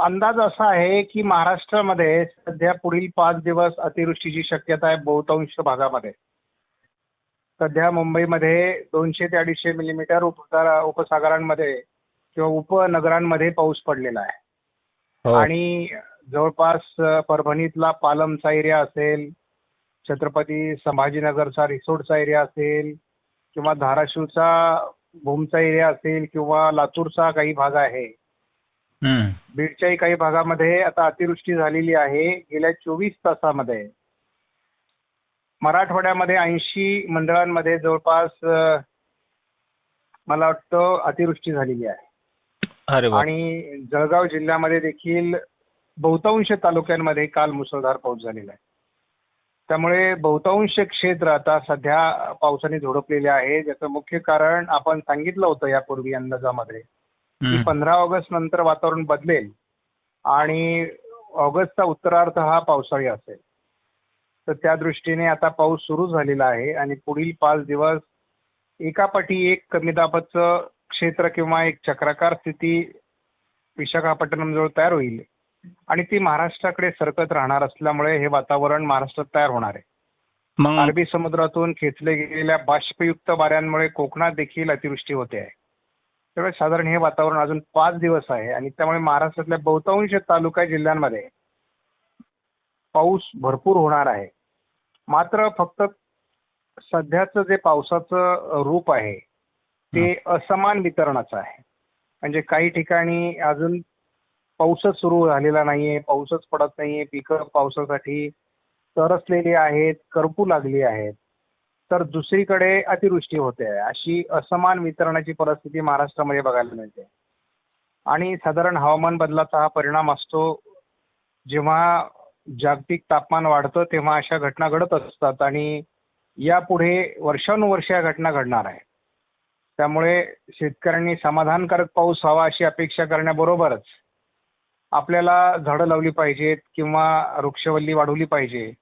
अंदाज असा आहे की महाराष्ट्रामध्ये सध्या पुढील पाच दिवस अतिवृष्टीची शक्यता आहे बहुतांश भागामध्ये सध्या मुंबईमध्ये दोनशे ते अडीचशे मिलीमीटर उपसारा उपसागरांमध्ये किंवा उपनगरांमध्ये पाऊस पडलेला आहे हो आणि जवळपास परभणीतला पालमचा एरिया असेल छत्रपती संभाजीनगरचा रिसोडचा एरिया असेल किंवा धाराशिवचा भूमचा एरिया असेल किंवा लातूरचा काही भाग आहे. बीडच्याही काही भागामध्ये आता अतिवृष्टी झालेली आहे. गेल्या चोवीस तासामध्ये मराठवाड्यामध्ये ऐंशी मंडळांमध्ये जवळपास मला वाटतं अतिवृष्टी झालेली आहे. आणि जळगाव जिल्ह्यामध्ये देखील बहुतांश तालुक्यांमध्ये काल मुसळधार पाऊस झालेला आहे. त्यामुळे बहुतांश क्षेत्र आता सध्या पावसाने झोडपलेले आहे. ज्याचं मुख्य कारण आपण सांगितलं होतं यापूर्वी अंदाजामध्ये. की. पंधरा ऑगस्ट नंतर वातावरण बदलेल आणि ऑगस्टचा उत्तरार्ध हा पावसाळी असेल. तर त्या दृष्टीने आता पाऊस सुरू झालेला आहे आणि पुढील पाच दिवस एकापाठी एक कमी दाबाचं क्षेत्र किंवा एक चक्राकार स्थिती विशाखापट्टणमजवळ तयार होईल आणि ती महाराष्ट्राकडे सरकत राहणार असल्यामुळे हे वातावरण महाराष्ट्रात तयार होणार आहे. मग? अरबी समुद्रातून खेचले गेलेल्या बाष्पयुक्त वाऱ्यांमुळे कोकणात देखील अतिवृष्टी होते आहे. त्यामुळे साधारण हे वातावरण अजून पाच दिवस आहे. आणि त्यामुळे महाराष्ट्रातल्या बहुतांश तालुका जिल्ह्यांमध्ये पाऊस भरपूर होणार आहे. मात्र फक्त सध्याचं जे पावसाचं रूप आहे ते असमान वितरणाचं आहे. म्हणजे काही ठिकाणी अजून पाऊसच सुरू झालेला नाहीये पाऊसच पडत नाहीये. पिकं पावसासाठी तरसलेली आहेत करपू लागली आहेत. तर दुसरीकडे अतिवृष्टी होते. आहे अशी असमान वितरणाची परिस्थिती महाराष्ट्रामध्ये बघायला मिळते. आणि साधारण हवामान बदलाचा हा परिणाम असतो. जेव्हा जागतिक तापमान वाढतं तेव्हा अशा घटना घडत असतात आणि यापुढे वर्षानुवर्ष या घटना घडणार आहे. त्यामुळे शेतकऱ्यांनी समाधानकारक पाऊस हवा अशी अपेक्षा करण्याबरोबरच आपल्याला झाडं लावली पाहिजेत किंवा वृक्षवल्ली वाढवली पाहिजे.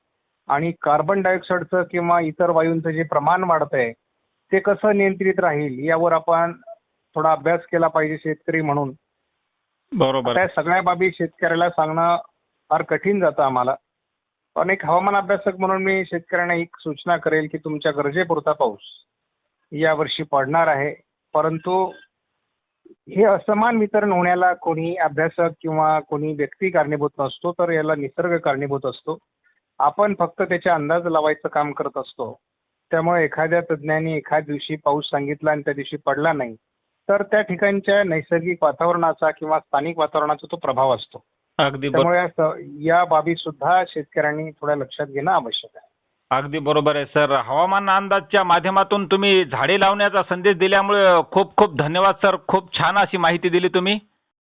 आणि कार्बन डायऑक्साईडचं किंवा इतर वायूंचं जे प्रमाण वाढत आहे ते कसं नियंत्रित राहील यावर आपण थोडा अभ्यास केला पाहिजे शेतकरी म्हणून. बरोबर. आता या सगळ्या बाबी शेतकऱ्याला सांगणं फार कठीण जातं आम्हाला. पण एक हवामान अभ्यासक म्हणून मी शेतकऱ्यांना एक सूचना करेल की तुमच्या गरजेपुरता पाऊस यावर्षी पडणार आहे. परंतु हे असमान वितरण होण्याला कोणी अभ्यासक किंवा कोणी व्यक्ती कारणीभूत नसतो तर याला निसर्ग कारणीभूत असतो. आपण फक्त त्याचे अंदाज लावायचं काम करत असतो. त्यामुळे एखाद्या तज्ज्ञांनी एखाद्या दिवशी पाऊस सांगितला आणि त्या दिवशी पडला नाही तर त्या ठिकाणच्या नैसर्गिक वातावरणाचा किंवा स्थानिक वातावरणाचा तो प्रभाव असतो. अगदी बरोबर त्यामुळे या बाबी सुद्धा शेतकऱ्यांनी थोड्या लक्षात घेणं आवश्यक आहे. अगदी बरोबर आहे सर. हवामान अंदाजच्या माध्यमातून तुम्ही झाडे लावण्याचा संदेश दिल्यामुळे खूप खूप धन्यवाद सर. खूप छान अशी माहिती दिली तुम्ही.